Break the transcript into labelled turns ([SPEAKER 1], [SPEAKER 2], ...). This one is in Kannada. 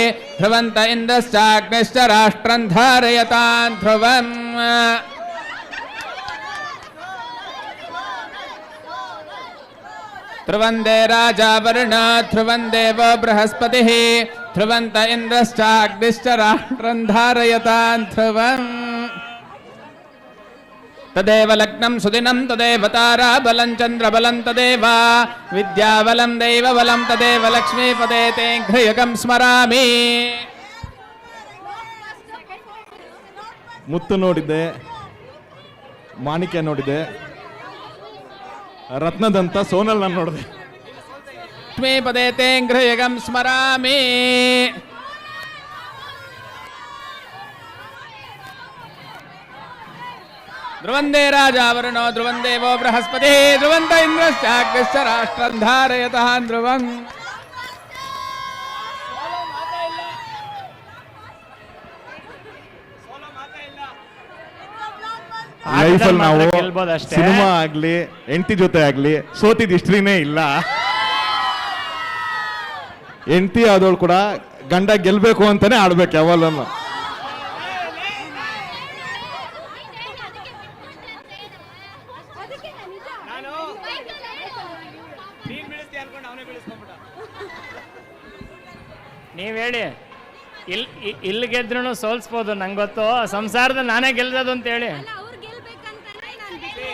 [SPEAKER 1] ध्रुवन्त इन्द्रश्चाग्निश्च राष्ट्रम् धारयतान् ध्रुवम्। ध्रुवंदे राजा वर्ण ध्रुवंदे देवो बृहस्पतिः। ध्रुवन्त इन्द्रश्चाग्निश्च राष्ट्रम् धारयतान् ध्रुवम्। ತದೇವ ಲಗ್ನಂ ಸುದಿನಂ ತದೇವ ತಾರ ಬಲಂ ಚಂದ್ರ ಬಲಂ ತದೇವ ವಿದ್ಯಾಬಲಂ ದೈವ ಬಲಂ ತದೇವ ಲಕ್ಷ್ಮೀ ಪದೇ ತೇ ಘ್ರಯಗಂ ಸ್ಮರಾಮಿ
[SPEAKER 2] ಮುತ್ತು ನೋಡಿದ್ದೆ ಮಾಣಿಕ್ಯ ನೋಡಿದೆ ರತ್ನದಂತ ಸೋನಲ್ ನಾನು ನೋಡಿದೆ.
[SPEAKER 1] ಲಕ್ಷ್ಮೀ ಪದೇ ತೇ ಘ್ರಯಗಂ ಸ್ಮರಾಮೀ। ಧ್ರುವಂದೇ ರಾಜಾವರಣೋ ಧ್ರುವಂದೇವೋ ಬೃಹಸ್ಪತಿ ಧ್ರುವಂತ ಇಂದ್ರಶ್ಚಾಗ್ರಶ್ಚ ರಾಷ್ಟ್ರಂ ಧಾರಯತಃ ಧ್ರುವಂ.
[SPEAKER 2] ಲೈಫಲ್ಲಿ ನಾವು ಸಿನಿಮಾ ಆಗ್ಲಿ ಎಂಟಿ ಜೊತೆ ಆಗ್ಲಿ ಸೋತಿದ ಇಷ್ಟ್ರಿನೇ ಇಲ್ಲ. ಎಂಟಿ ಆದವಳು ಕೂಡ ಗಂಡ ಗೆಲ್ಬೇಕು ಅಂತಾನೆ ಆಡ್ಬೇಕು ಯಾವಲ್ಲೂ ನಾನು ನೀನ್ ಬೀಳಿಸ್ತೀಯ ಅನ್ಕೊಂಡು ಅವನೇ ಬೀಳಿಸ್ಕೊಂಬಿಟ್ಟ
[SPEAKER 3] ನೀವ್ ಹೇಳಿ. ಇಲ್ ಇ- ಇಲ್ಲಿ ಗೆದ್ರು ಸೋಲ್ಸ್ಬೋದು ನಂಗೆ ಗೊತ್ತು. ಸಂಸಾರದ ನಾನೇ ಗೆಲ್ದದು ಅಂತ ಹೇಳಿ. ಅವ್ರು ಗೆಲ್ಬೇಕಂತಾನೆ ನಾನು ಬಿಟ್ಟೆ